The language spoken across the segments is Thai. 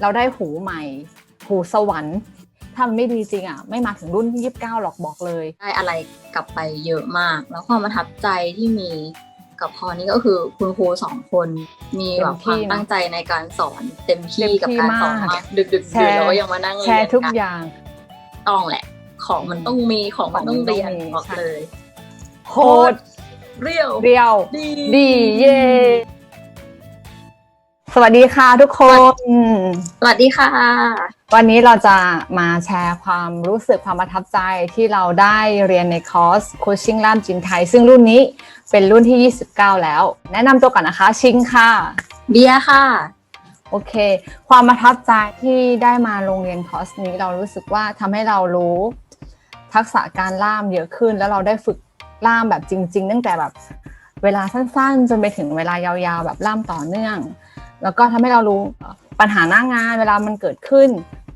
เราได้หูใหม่ หูสวรรค์ ถ้ามันไม่ดีจริงอะ ไม่มาถึงรุ่นที่ยี่สิบเก้าหรอกบอกเลย ได้อะไรกลับไปเยอะมาก แล้วความประทับใจที่มีกับคอร์สนี้ก็คือคุณครูสองคนมีแบบความเต็มที่นะตั้งใจในการสอนเต็มที่เต็มที่กับการสอนมากมากดึกดึกแชดื่นร์แล้วก็ยังมานั่งแชเรียร์นทุกกันอย่างต้องแหละ ของมันต้องมีของมันต้องเรียนของมันต้องมีบอกใช่เลยโคตรเรียวเรียวดีดีเย่ สวัสดีค่ะทุกคน สวัสดีค่ะ วันนี้เราจะมาแชร์ความรู้สึกความประทับใจที่เราได้เรียนในคอร์สโคชชิ่งล่ามจีนไทย ซึ่งรุ่นนี้เป็นรุ่นที่ 29 แล้ว แนะนำตัวก่อนนะคะ ชิงค่ะ เบียร์ค่ะ โอเค ความประทับใจที่ได้มาโรงเรียนคอร์สนี้เรารู้สึกว่าทำให้เรารู้ ทักษะการล่ามเยอะขึ้น แล้วเราได้ฝึกล่ามแบบจริง ๆ ตั้งแต่แบบเวลาสั้นๆ จนไปถึงเวลายาวๆ แบบล่ามต่อเนื่อง แล้วก็ทำให้เรารู้ปัญหาหน้างาน เวลามันเกิดขึ้น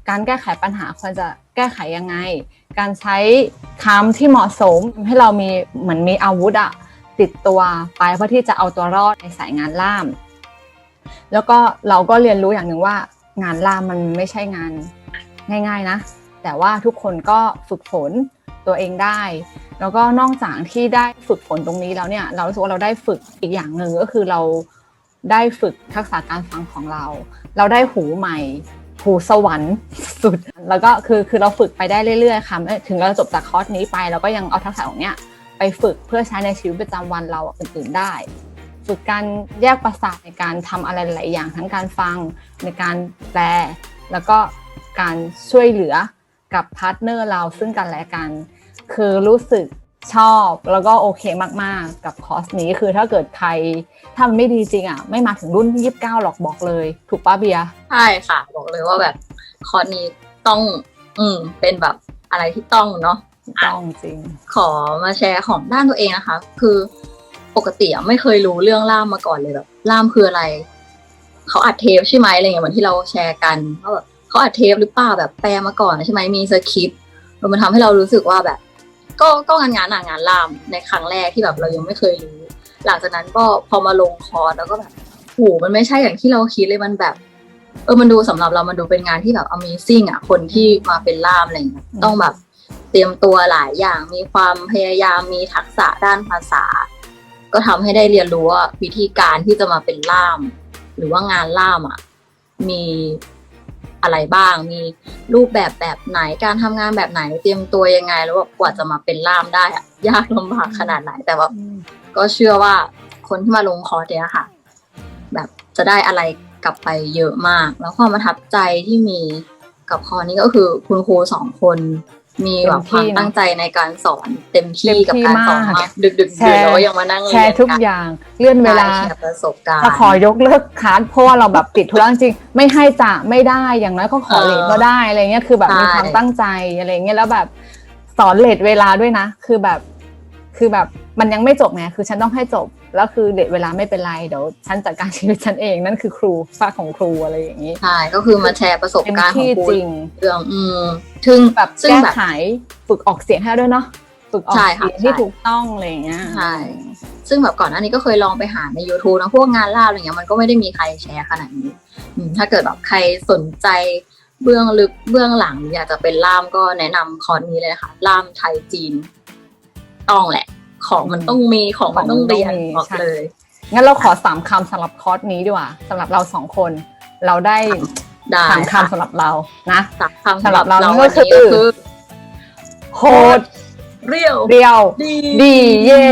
การแก้ไขปัญหาควรจะแก้ไขยังไง การใช้คำที่เหมาะสมให้เรามีเหมือนมีอาวุธอะติดตัวไปเพื่อที่จะเอาตัวรอดในสายงานล่าม แล้วก็เราก็เรียนรู้อย่างหนึ่งว่างานล่ามมันไม่ใช่งานง่าย ๆนะ แต่ว่าทุกคนก็ฝึกฝนตัวเองได้ แล้วก็นอกจากที่ได้ฝึกฝนตรงนี้แล้วเนี่ย เรารู้สึกว่าเราได้ฝึกอีกอย่างหนึ่งก็คือเรา ได้ฝึกทักษะการฟังของเรา เราได้หูใหม่ หูสวรรค์สุด แล้วก็คือคือเราฝึกไปได้เรื่อยๆค่ะไม่ถึงเราจบจากคอร์สนี้ไปเราก็ยังเอาทักษะของเนี้ยไปฝึกเพื่อใช้ในชีวิตประจำวันเราอื่นๆได้ ฝึกการแยกประสาทในการทำอะไรหลายอย่างทั้งการฟังในการแปล แล้วก็การช่วยเหลือกับพาร์ทเนอร์เราซึ่งกันและกัน คือรู้สึก ชอบแล้วก็โอเคมาก ๆ กับคอร์สนี้คือถ้าเกิดใครทำไม่ดีจริงอะ ไม่มาถึงรุ่นที่ยี่สิบเก้าหรอกบอกเลย ถูกป้าเบียร์ใช่ค่ะ บอกเลยว่าแบบคอร์สนี้ต้อง อืม เป็นแบบอะไรที่ต้องเนาะต้องจริง ขอมาแชร์ของด้านตัวเองนะคะ คือปกติอะไม่เคยรู้เรื่องล่ามมาก่อนเลยแบบล่ามคืออะไร เขาอัดเทปใช่ไหมอะไรเงี้ยเหมือนที่เราแชร์กันว่าแบบเขาอัดเทปหรือเปล่าแบบแปลมาก่อนใช่ไหมมีสคริปต์มันทำให้เรารู้สึกว่าแบบ ก็ก็งานงานอะงานล่ามในครั้งแรกที่แบบเรายังไม่เคยรู้ หลังจากนั้นก็พอมาลงคอร์สแล้วก็แบบโหมันไม่ใช่อย่างที่เราคิดเลยมันแบบเออมันดูสำหรับเรามันดูเป็นงานที่แบบ Amazing อะคนที่มาเป็นล่ามอะไรเงี้ยต้องแบบเตรียมตัวหลายอย่างมีความพยายามมีทักษะด้านภาษา ก็ทำให้ได้เรียนรู้ว่าวิธีการที่จะมาเป็นล่าม หรือว่างานล่ามอะมี อะไรบ้าง มีรูปแบบแบบไหนการทำงานแบบไหนเตรียมตัวยังไง แล้วแบบกว่าจะมาเป็นล่ามได้อะยากลำบากขนาดไหนแต่ว่าก็เชื่อว่าคนที่มาลงคอร์สเนี่ยค่ะ แบบจะได้อะไรกลับไปเยอะมาก แล้วความประทับใจที่มีกับคอร์สนี้ก็คือคุณครูสองคน มีแบบความเต็มที่นะตั้งใจในการสอนเต็มที่เต็มกับที่การสอนมากมากดึกดึกแชดื่นร์แล้วก็ยังมานั่งแชเรียนร์ทุกกันอย่างเลื่อนเวลาได้แชร์ประสบการณ์จะขอยกเลิกคลาสเพราะว่าเราแบบติดธุระจริงๆไม่ให้จะไม่ได้อย่างน้อยก็ขอเลทก็ได้อะไรเงี้ยคือแบบมีความตั้งใจอะไรเงี้ยแล้วแบบสอนเลทเวลาด้วยนะ คือแบบ คือแบบมันยังไม่จบไงคือฉันต้องให้จบ แล้วคือเลทเวลาไม่เป็นไรเดี๋ยวฉันจัดการชีวิตฉันเองนั่นคือครูฝ้ากของครูอะไรอย่างนี้ใช่ก็คือมาแชร์ประสบเต็มการณ์ของที่ครูจริงเรื่องอืมถึงแบบซึ่งแก้แบบไขฝึกออกเสียงให้ด้วยเนาะฝึกออกใช่ค่ะเสียงที่ใช่ถูกต้องอะไรอย่างเงี้ยใช่ซึ่งแบบก่อนหน้านี้ก็เคยลองไปหาใน YouTube นะพวกงานล่ามอะไรเงี้ยมันก็ไม่ได้มีใครแชร์ขนาดนี้อืมถ้าเกิดแบบใครสนใจเบื้องลึกเบื้องหลังอยากจะเป็นล่ามก็แนะนำคอร์สนี้เลยนะคะล่ามไทยจีน ต้องแหละ ของมันต้องมีของมันต้องเรียนของมันต้องมีบอกใช่เลย งั้นเราขอสามคำสำหรับคอร์สนี้ดีกว่าสำหรับเราสองคน เราได้ได้สามค่ะคำสำหรับเรานะสามคำสำหรับเราวันก็นี้คือก็คือโคตรเรียวเรียว ดีดีเย่